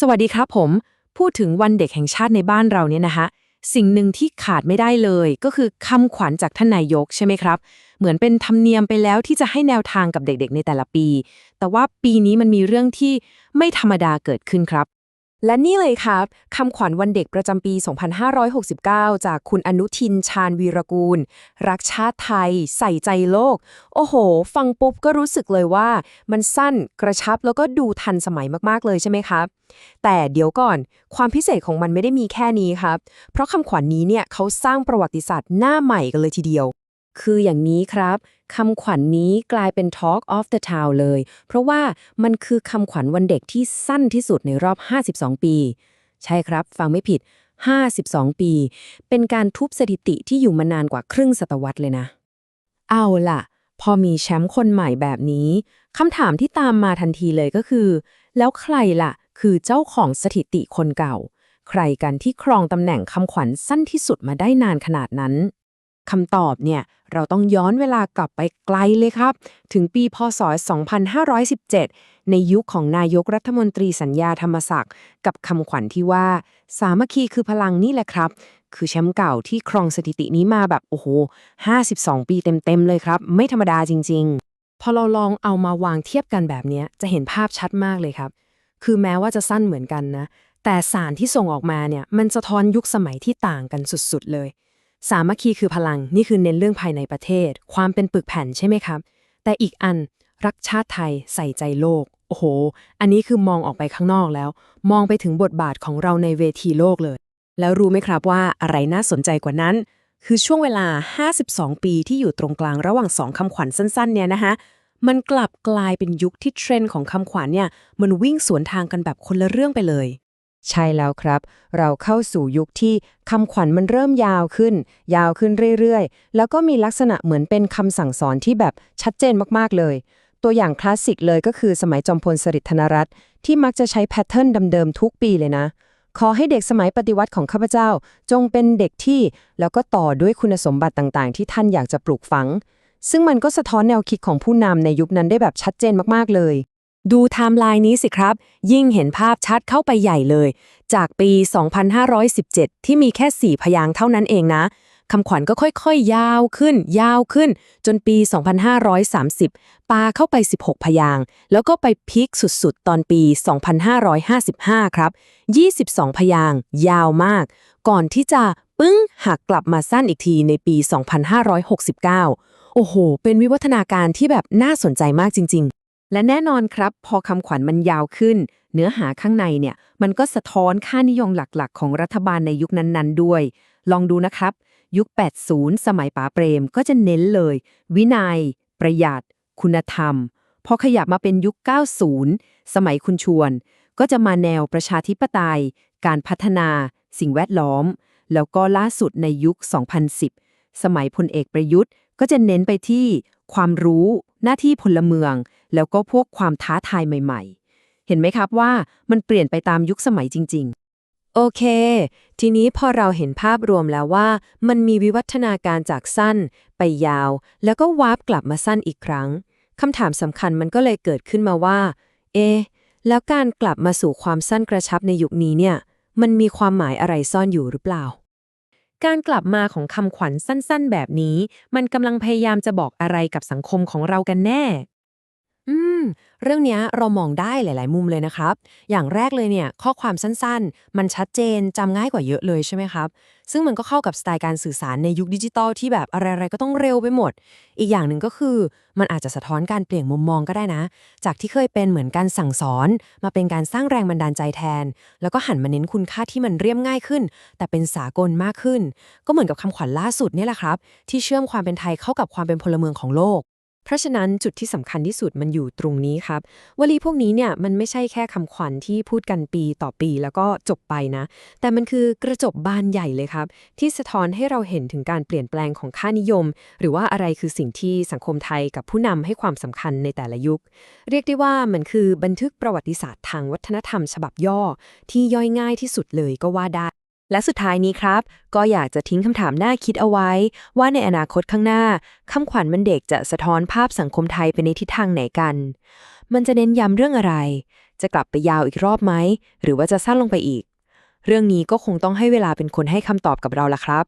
สวัสดีครับผม พูดถึงวันเด็กแห่งชาติในบ้านเราเนี่ยนะคะสิ่งหนึ่งที่ขาดไม่ได้เลยก็คือคำขวัญจากท่านนายกใช่ไหมครับ เหมือนเป็นธรรมเนียมไปแล้วที่จะให้แนวทางกับเด็กๆ ในแต่ละปี แต่ว่าปีนี้มันมีเรื่องที่ไม่ธรรมดาเกิดขึ้นครับ และนี่เลยครับคำขวัญวันเด็กประจำปี 2569 จากคุณอนุทินชาญวีรกูล รักชาติไทย ใส่ใจโลก โอ้โห ฟังปุ๊บก็รู้สึกเลยว่า มันสั้นกระชับแล้วก็ดูทันสมัยมากๆเลยใช่ไหมครับ แต่เดี๋ยวก่อนความพิเศษของมันไม่ได้มีแค่นี้ครับ เพราะคำขวัญนนี้เนี่ยเขาสร้างประวัติศาสตร์หน้าใหม่กันเลยทีเดียว คืออย่างนี้ครับคำขวัญนนี้กลายเป็น Talk of the Town เลย เพราะว่ามันคือคำขวัญวันเด็กที่สั้นที่สุดในรอบ 52 ปี ใช่ครับ ฟังไม่ผิด 52 ปี เป็นการทุบสถิติที่อยู่มานานกว่าครึ่งศตวรรษเลยนะ เอาล่ะ พอมีแชมป์คนใหม่แบบนี้คำถามที่ตามมาทันทีเลยก็คือ แล้วใครล่ะ คือเจ้าของสถิติคนเก่า ใครกันที่ครองตำแหน่งคำขวัญสั้นที่สุดมาได้นานขนาดนั้น คำตอบเนี่ยเราต้องย้อนเวลากลับไปไกลเลยครับ ถึงปีพศ 2517 ในยุคของนายกรัฐมนตรีสัญญาธรรมศักดิ์กับคำขวัญที่ว่า สามัคคีคือพลังนี่แหละครับ คือแชมป์เก่าที่ครองสถิตินี้มาแบบ โอ้โห 52 ปีเต็ม ๆ เลยครับ ไม่ธรรมดาจริง ๆ พอเราลองเอามาวางเทียบกันแบบนี้จะเห็นภาพชัดมากเลยครับ คือแม้ว่าจะสั้นเหมือนกันนะ แต่สารที่ส่งออกมาเนี่ยมันสะท้อนยุคสมัยที่ต่างกันสุดๆเลย สามัคคีคือพลังนี่คือเน้นเรื่องภายในประเทศ ความเป็นปึกแผ่นใช่ไหมครับ แต่อีกอันรักชาติไทยใส่ใจโลก โอ้โห อันนี้คือมองออกไปข้างนอกแล้ว มองไปถึงบทบาทของเราในเวทีโลกเลย แล้วรู้ไหมครับว่าอะไรน่าสนใจกว่านั้น คือช่วงเวลา 52 ปีที่อยู่ตรงกลางระหว่างสองคำขวัญสั้นๆเนี่ยนะคะมันกลับกลายเป็นยุคที่เทรนด์ของคำขวัญเนี่ยมันวิ่งสวนทางกันแบบคนละเรื่องไปเลย ใช่แล้วครับ เราเข้าสู่ยุคที่คำขวัญมันเริ่มยาวขึ้น ยาวขึ้นเรื่อยๆ แล้วก็มีลักษณะเหมือนเป็นคำสั่งสอนที่แบบชัดเจนมากๆเลย ตัวอย่างคลาสสิกเลยก็คือสมัยจอมพลสฤษดิ์ธนรัตน์ที่มักจะใช้แพทเทิร์นเดิมๆทุกปีเลยนะ ขอให้เด็กสมัยปฏิวัติของข้าพเจ้า จงเป็นเด็กที่แล้วก็ต่อด้วยคุณสมบัติต่างๆ ที่ท่านอยากจะปลูกฝัง ซึ่งมันก็สะท้อนแนวคิดของผู้นำในยุคนั้นได้แบบชัดเจนมากๆเลย ดูไทม์ไลน์นี้สิครับ ยิ่งเห็นภาพชัดเข้าไปใหญ่เลย จากปี 2517 ที่มีแค่ 4 พยางเท่านั้นเองนะคำขวัญก็ค่อยๆ ยาวขึ้น ยาวขึ้น จนปี 2530 ปาเข้าไป 16 พยาง แล้วก็ไปพีคสุดๆ ตอนปี 2555 ครับ 22 พยาง ยาวมาก ก่อนที่จะปึ้งหักกลับมาสั้นอีกทีในปี 2569 โอ้โห เป็นวิวัฒนาการที่แบบน่าสนใจมากจริง ๆ และแน่นอนครับ พอคำขวัญมันยาวขึ้น เนื้อหาข้างในเนี่ย มันก็สะท้อนค่านิยมหลักๆ ของรัฐบาลในยุคนั้นๆ ด้วย ลองดูนะครับ ยุค 80 สมัยป๋าเปรมก็จะเน้นเลย วินัย ประหยัด คุณธรรม พอขยับมาเป็นยุค 90 สมัยคุณชวน ก็จะมาแนวประชาธิปไตย การพัฒนา สิ่งแวดล้อม แล้วก็ล่าสุดในยุค 2010 สมัยพลเอกประยุทธ์ ก็จะเน้นไปที่ ความรู้ หน้าที่พลเมือง แล้วก็พวกความท้าทายใหม่ ๆ เห็นไหมครับว่ามันเปลี่ยนไปตามยุคสมัยจริง ๆโอเค ทีนี้พอเราเห็นภาพรวมแล้วว่า มันมีวิวัฒนาการจากสั้น ไปยาว แล้วก็วาร์ปกลับมาสั้นอีกครั้ง คำถามสำคัญมันก็เลยเกิดขึ้นมาว่า เอะแล้วการกลับมาสู่ความสั้นกระชับในยุคนี้เนี่ย มันมีความหมายอะไรซ่อนอยู่หรือเปล่า การกลับมาของคำขวัญสั้นๆ แบบนี้ มันกำลังพยายามจะบอกอะไรกับสังคมของเรากันแน่ อืม เรื่องเนี้ยเรามองได้หลาย ๆ มุมเลยนะครับ อย่างแรกเลยเนี่ย ข้อความสั้น ๆ มันชัดเจนจำง่ายกว่าเยอะเลยใช่ไหมครับ ซึ่งมันก็เข้ากับสไตล์การสื่อสารในยุคดิจิตอลที่แบบอะไร ๆ ก็ต้องเร็วไปหมด อีกอย่างหนึ่งก็คือ มันอาจจะสะท้อนการเปลี่ยนมุมมองก็ได้นะ จากที่เคยเป็นเหมือนการสั่งสอน มาเป็นการสร้างแรงบันดาลใจแทน แล้วก็หันมาเน้นคุณค่าที่มันเรียบง่ายขึ้น แต่เป็นสากลมากขึ้น ก็เหมือนกับคำขวัญล่าสุดเนี่ยแหละครับ ที่เชื่อมความเป็นไทยเข้ากับความเป็นพลเมืองของโลก เพราะฉะนั้นจุดที่สำคัญที่สุดมันอยู่ตรงนี้ครับ วลีพวกนี้เนี่ยมันไม่ใช่แค่คำขวัญที่พูดกันปีต่อปีแล้วก็จบไปนะ แต่มันคือกระจกบานใหญ่เลยครับ ที่สะท้อนให้เราเห็นถึงการเปลี่ยนแปลงของค่านิยม หรือว่าอะไรคือสิ่งที่สังคมไทยกับผู้นำให้ความสำคัญในแต่ละยุค เรียกได้ว่ามันคือบันทึกประวัติศาสตร์ทางวัฒนธรรม ฉบับย่อ ที่ย่อยง่ายที่สุดเลยก็ว่าได้ และสุดท้ายนี้ครับ ก็อยากจะทิ้งคำถามน่าคิดเอาไว้ ว่าในอนาคตข้างหน้าคำขวัญมันเด็กจะสะท้อนภาพสังคมไทยไปในทิศทางไหนกัน มันจะเน้นย้ำเรื่องอะไร จะกลับไปยาวอีกรอบไหม หรือว่าจะสั้นลงไปอีก เรื่องนี้ก็คงต้องให้เวลาเป็นคนให้คำตอบกับเราละครับ